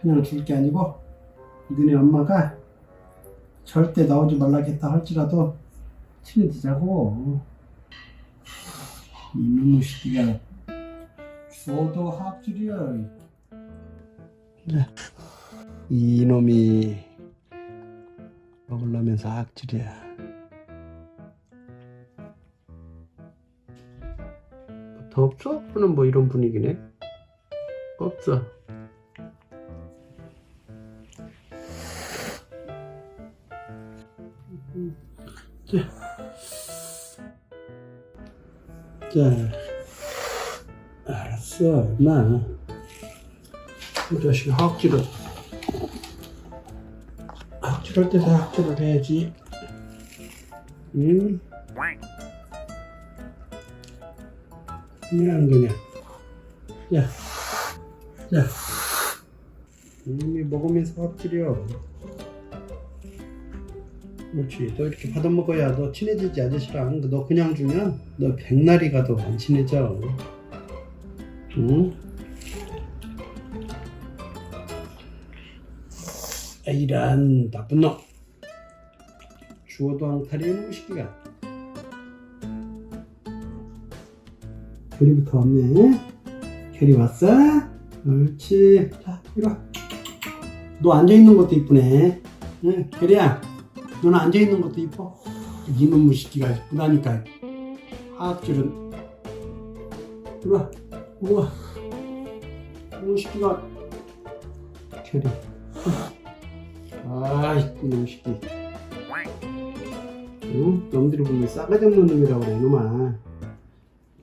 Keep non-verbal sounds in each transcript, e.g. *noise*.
그냥 줄 게 아니고 너네 엄마가 절대 나오지 말라겠다 할지라도 친해지자고. 이놈의 새끼가 주어도 합질이야. 이놈이 먹으려면서 학질이야. 더 없어? 그는 뭐 이런 분위기네? 없어 자, 자, 알았어, 엄마. 이 자식 학질을 학질할 때도 학질을 해야지. 응? 그냥 그냥. 야, 야. 이미 먹으면서 학질이요. 그렇지. 너 이렇게 받아 먹어야 너 친해지지 아저씨랑. 너 그냥 주면 너 백날이 가도 안 친해져. 응? 아, 이런 나쁜 놈. 주워도 앙탈이 이놈 새끼가. 캐리부터 왔네. 캐리 왔어? 옳지. 자, 이리 와. 너 앉아있는 것도 이쁘네. 응, 캐리야. 너는 앉아있는 것도 이뻐. 이놈의 새끼가 이쁘다니까. 하악질은. 우와. 이놈의 새끼가. 캐리. 아이, 이놈의 새끼. 응? 놈들이 보면 싸가지 없는 놈이라고 그래, 이놈아.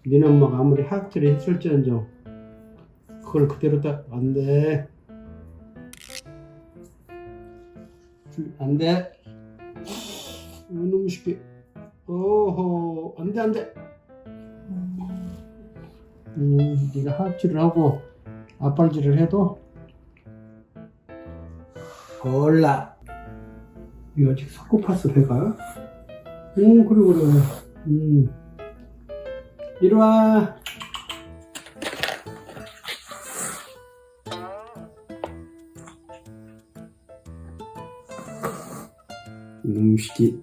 니네 엄마가 아무리 하악질을 했을지언정 그걸 그대로 딱 안 돼 안 돼 새끼 오호 안돼 안돼 음, 네가 하악질을 하고 아빨질을 해도 몰라 이거 아직 석고파스를 해가? 응 그래 그래 음. 이리 와. 이놈 새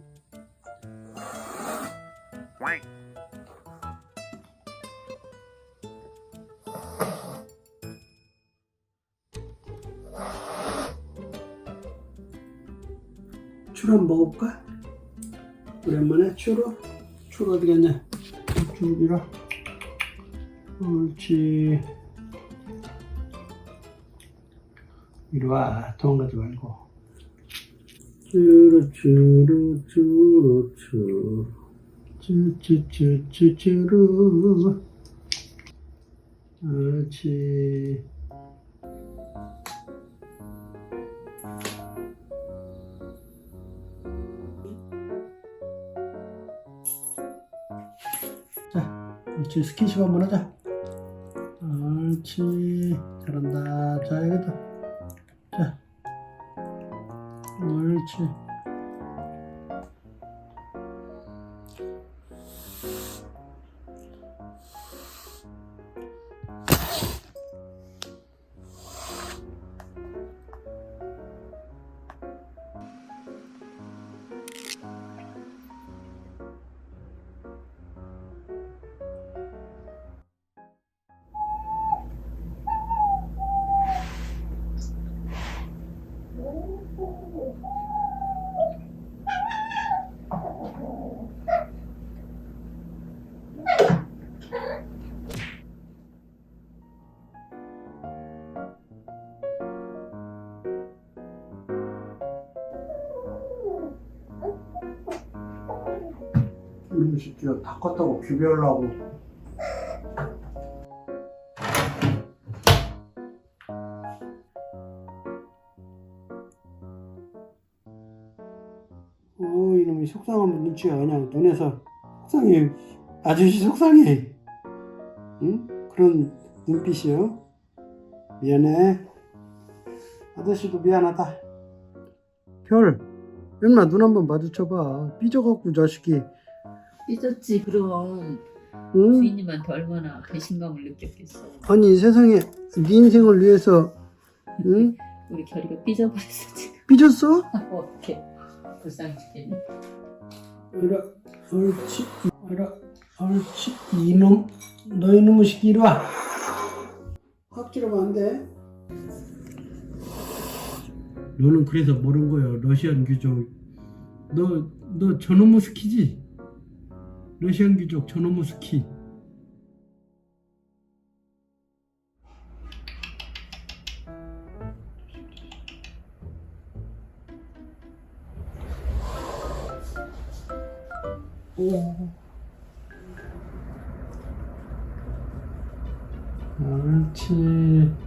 갔냐? 줄이라. 옳지. 이리 와, 도망가지 말고. 쭈루, 쭈루, 쭈루, 쭈. 쭈쭈쭈쭈, 쭈루. 옳지. 옳지. 스킨십 한번 하자. 옳지. 잘한다. 자, 여기도. 자. 옳지. 새끼가 다 컸다고 규배하려고. 어, 이놈이 속상하면 눈치가 그냥 눈에서 속상해. 아저씨 속상해. 응? 그런 눈빛이요. 미안해. 아저씨도 미안하다. 별, 얼마 눈 한번 마주쳐봐. 삐져갖고 자식이. 삐졌지 그럼 응? 주인님한테 얼마나 배신감을 느꼈겠어 아니 세상에 네 인생을 위해서 응? *laughs* 우리 결이가 삐져버렸어 지금. 삐졌어? *laughs* 어떻게 불쌍히 죽겠네. 이라 옳지 이라 옳지 이놈 너 이놈의 새끼 이리 와 확실하면 안돼 너는 그래서 모른 거야 러시안 귀족 너너 저놈의 스키지 러시안 귀족 저놈의 스키 오. 옳지.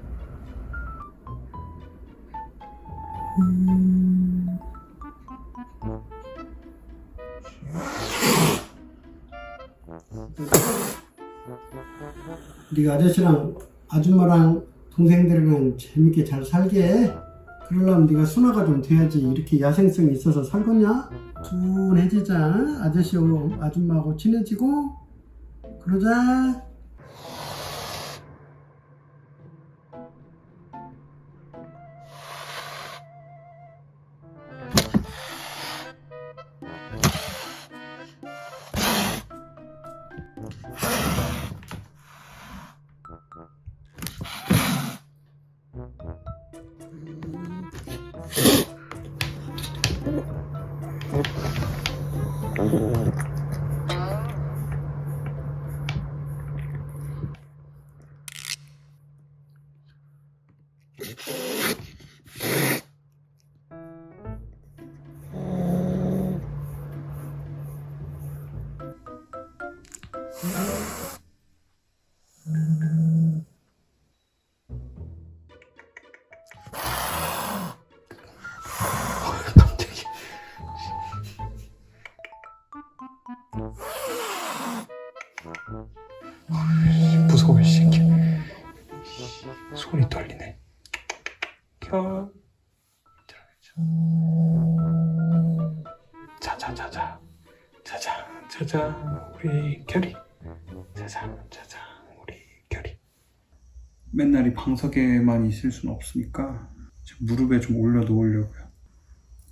네가 아저씨랑 아줌마랑 동생들이랑 재밌게 잘 살게. 그러려면 네가 순화가 좀 돼야지 이렇게 야생성이 있어서 살겠냐? 둔해지자 아저씨하고 아줌마하고 친해지고 그러자 겨 자자 자자. 자자 자자. 우리 결이 자자 자자. 우리 결이 맨날 이 방석에만 있을 수는 없으니까 무릎에 좀 올려 놓으려고요.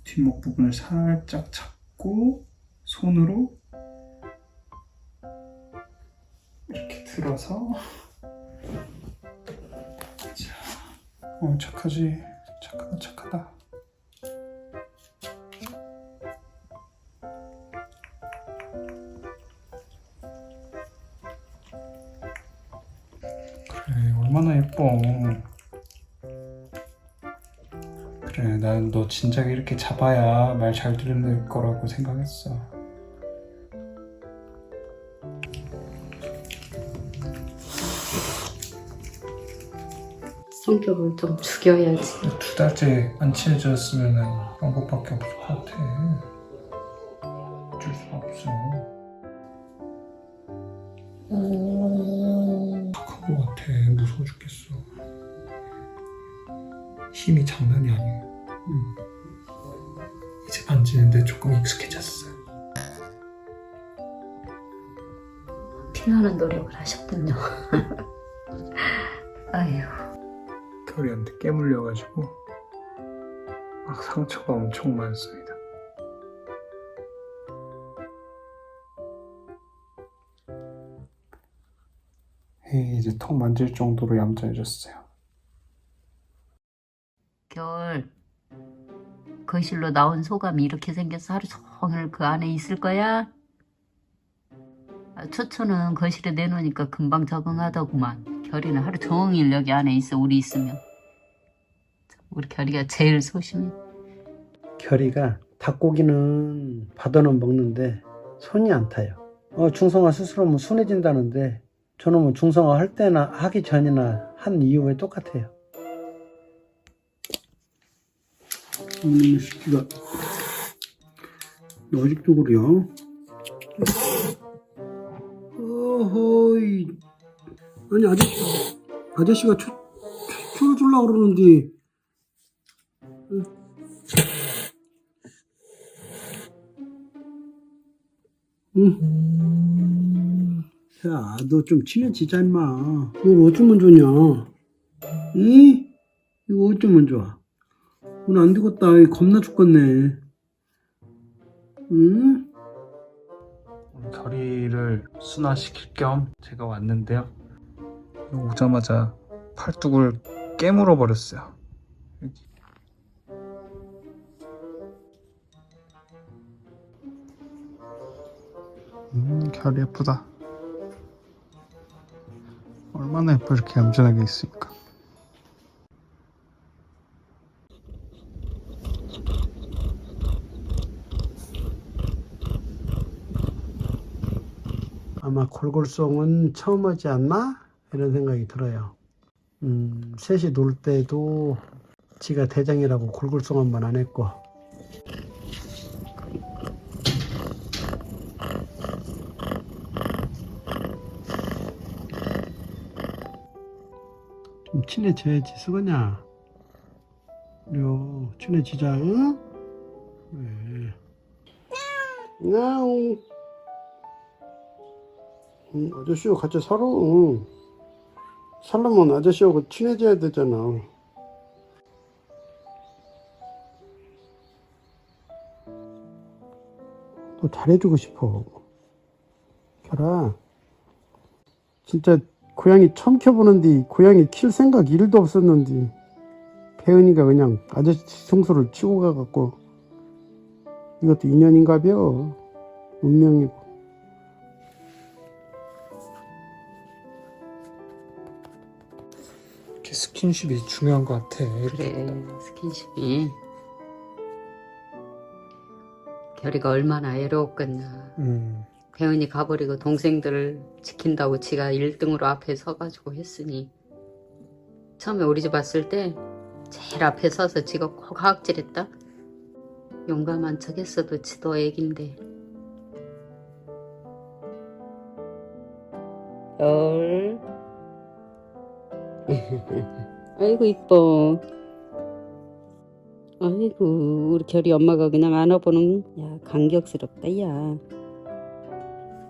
뒷목 부분을 살짝 잡고 손으로 이렇게 들어서. 자, 어 착하지 착하다 착하다. 그래 얼마나 예뻐. 그래 난 너 진작에 이렇게 잡아야 말 잘 들을 거라고 생각했어 성격을 좀 죽여야지. 두 달째 안 친해졌으면 방법밖에 없을 것 같아. 어쩔 수가 없어. 착한 것 같아. 무서워 죽겠어. 힘이 장난이 아니야. 응. 이제 만지는데 조금 익숙해졌어. 피나는 노력을 하셨군요. *laughs* 아휴. 결이한테 깨물려가지고 막 상처가 엄청 많습니다. 에이, 이제 턱 만질 정도로 얌전해졌어요. 겨울 거실로 나온 소감이 이렇게 생겨서 하루 종일 그 안에 있을 거야? 아, 초초는 거실에 내놓으니까 금방 적응하더구만 결이는 하루 종일 여기 안에 있어 우리 있으면 우리 결이가 제일 소심해 결이가 닭고기는 받아는 먹는데 손이 안 타요. 어, 중성화 수술하면 순해진다는데 저놈은 중성화 할 때나 하기 전이나 한 이후에 똑같아요. 이놈의 새끼가 너 아직도 그래? 어허이 아니 아저 아저씨가 초, 초, 초를 주려고 그러는데 응. 야, 너좀 친해지자, 임마. 너 어쩌면 좋냐? 이? 이거 어쩌면 좋아? 오늘 안 되겠다. 이 겁나 죽겠네. 응? 결의를 순화시킬 겸 제가 왔는데요. 오자마자 팔뚝을 깨물어 버렸어요. 음, 결이 예쁘다. 얼마나 예뻐 이렇게 얌전하게 있으니까. 아마 골골송은 처음 하지 않나? 이런 생각이 들어요. 음, 셋이 놀 때도 지가 대장이라고 골골송 한번안 했고. 좀 친해져야지, 쓰거냐? 그래요, 친해지자, 응? 네. 야옹. 응, 아저씨하고 같이 살아. 응. 살려면 아저씨하고 친해져야 되잖아. 또 잘해주고 싶어. 결아, 진짜 고양이 처음 켜보는데 고양이 킬 생각 1도 없었는데 배은이가 그냥 아저씨 청소를 치고 가갖고 이것도 인연인가벼. 운명이고. 이렇게 스킨십이 중요한 것 같아. 이렇게 그래 스킨십이. 결이가 얼마나 애로웠겠나. 음, 배은이 가버리고 동생들을 지킨다고 지가 1등으로 앞에 서가지고 했으니 처음에 우리 집 왔을 때 제일 앞에 서서 지가 꼭 하악질했다? 용감한 척 했어도 지도 애긴데. 열 *laughs* 아이고 이뻐 아이고 우리 결이 엄마가 그냥 안아보는 야 감격스럽다 야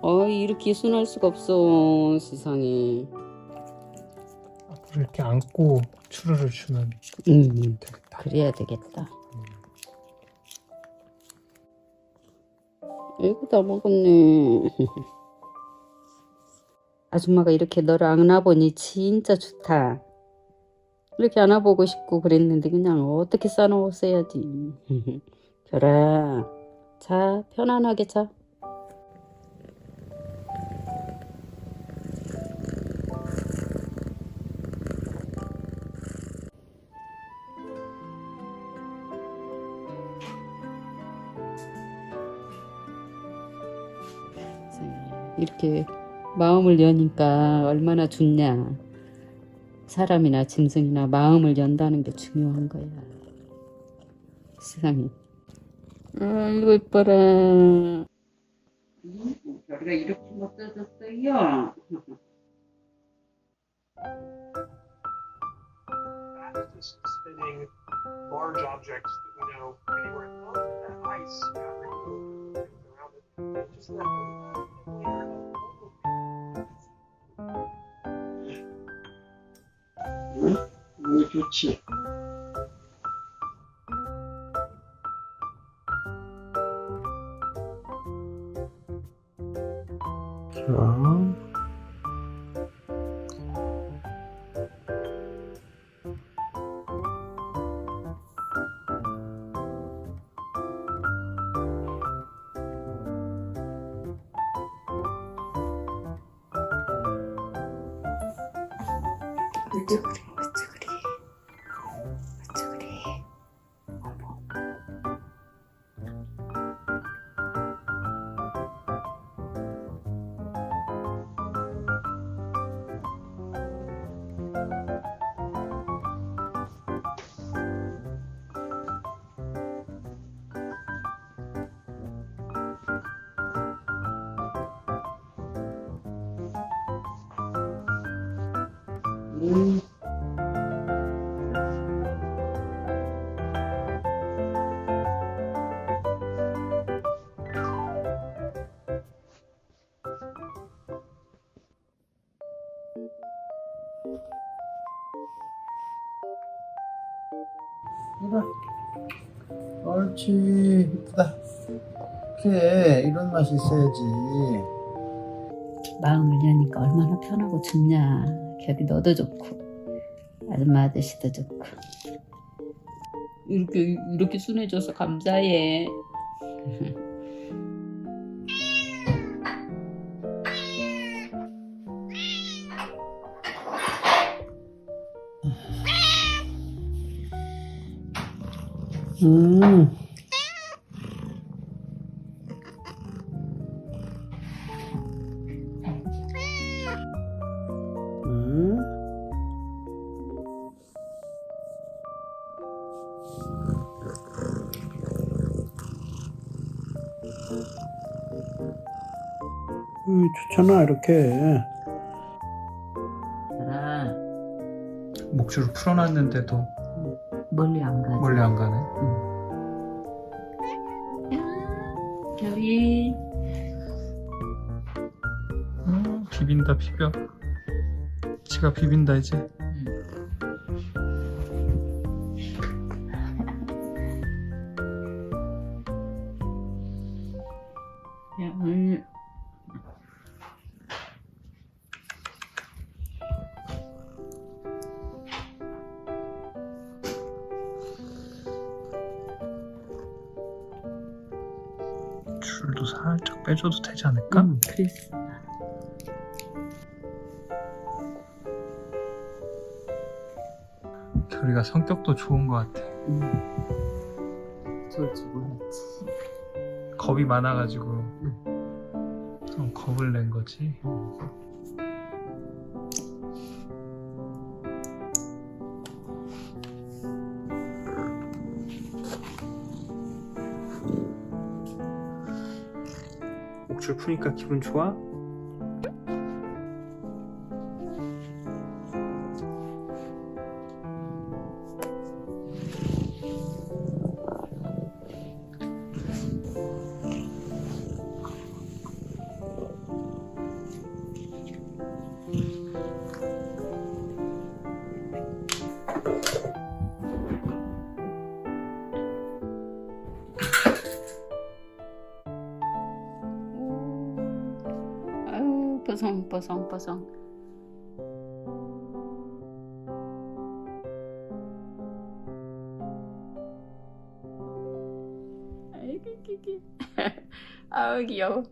어, 이렇게 순할 수가 없어, 세상에. 앞으로 이렇게 안고 추루를 주면 음, 되겠다. 그래야 되겠다. 이거 다 먹었네. *laughs* 아줌마가 이렇게 너를 안아보니 진짜 좋다. 이렇게 안아보고 싶고 그랬는데 그냥 어떻게 싸놓았어야지. 결아, *laughs* 자, 편안하게 자. 이렇게 마음을 여니까 얼마나 좋냐. 사람이나 짐승이나 마음을 연다는 게 중요한 거야. 세상에. 아이고 이뻐라. 별이가 이렇게 멋져졌어요. just spinning large objects that we know anywhere in the world, that ice gathering things around it. It just let 좋지. 자. 그래, 음. 이봐. 옳지 이쁘다 그래 이런 맛이 있어야지 마음을 여니까 얼마나 편하고 좋냐. 결이 너도 좋고 아줌마 아저씨도 좋고. 이렇게 이렇게 순해져서 감사해. 음. 음. 음, 좋잖아 이렇게 아, 목줄을 풀어놨는데도 멀리 안 가지. 멀리 안 가네. 결이 음, 비빈다 비벼. 지가 비빈다 이제. 줄도 살짝 빼줘도 되지 않을까? 음, 그랬어. 결이가 성격도 좋은 것 같아. 음. 좋을지 몰랐지. 겁이 많아가지고 좀 겁을 낸 거지. 목줄 푸니까 기분 좋아? *laughs* 귀여워.